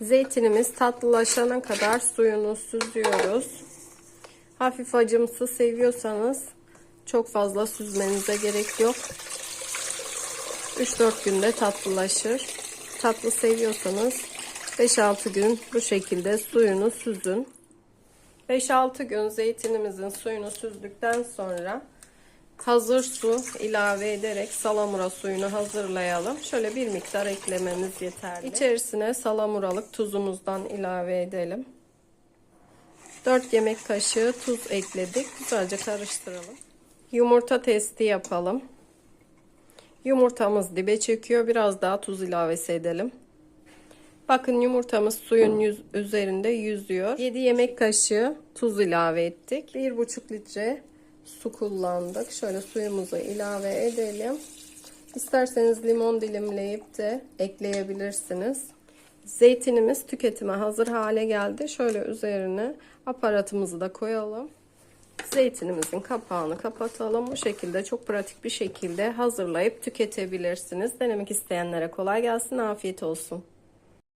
Zeytinimiz tatlılaşana kadar suyunu süzüyoruz. Hafif acımsı seviyorsanız çok fazla süzmenize gerek yok. 3-4 günde tatlılaşır. Tatlı seviyorsanız 5-6 gün bu şekilde suyunu süzün. 5-6 gün zeytinimizin suyunu süzdükten sonra hazır su ilave ederek salamura suyunu hazırlayalım. Şöyle bir miktar eklememiz yeterli. İçerisine salamuralık tuzumuzdan ilave edelim. 4 yemek kaşığı tuz ekledik. Güzelce karıştıralım. Yumurta testi yapalım. Yumurtamız dibe çekiyor. Biraz daha tuz ilavesi edelim. Bakın yumurtamız suyun yüz, üzerinde yüzüyor. 7 yemek kaşığı tuz ilave ettik. 1,5 litre su kullandık. Şöyle suyumuzu ilave edelim. İsterseniz limon dilimleyip de ekleyebilirsiniz. Zeytinimiz tüketime hazır hale geldi. Şöyle üzerine aparatımızı da koyalım. Zeytinimizin kapağını kapatalım. Bu şekilde çok pratik bir şekilde hazırlayıp tüketebilirsiniz. Denemek isteyenlere kolay gelsin. Afiyet olsun.